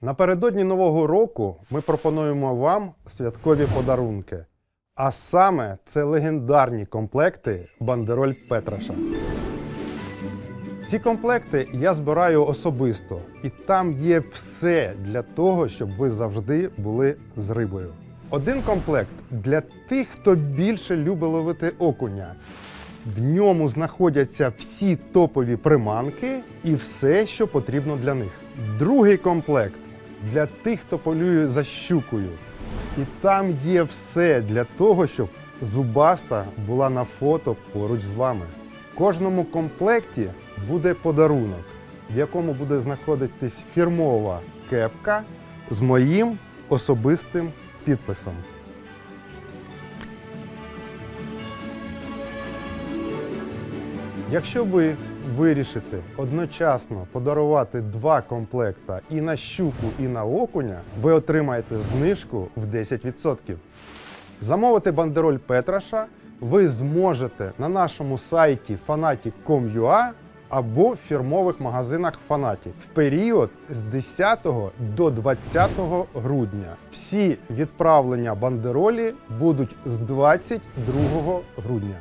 Напередодні Нового року ми пропонуємо вам святкові подарунки. А саме це легендарні комплекти Бандероль Петраша. Ці комплекти я збираю особисто, і там є все для того, щоб ви завжди були з рибою. Один комплект для тих, хто більше любить ловити окуня. В ньому знаходяться всі топові приманки і все, що потрібно для них. Другий комплект для тих, хто полює за щукою. І там є все для того, щоб зубаста була на фото поруч з вами. В кожному комплекті буде подарунок, в якому буде знаходитись фірмова кепка з моїм особистим підписом. Якщо ви вирішите одночасно подарувати два комплекта і на щуку, і на окуня, ви отримаєте знижку в 10%. Замовити бандероль Петраша ви зможете на нашому сайті fanatic.com.ua або в фірмових магазинах Fanatic в період з 10 до 20 грудня. Всі відправлення бандеролі будуть з 22 грудня.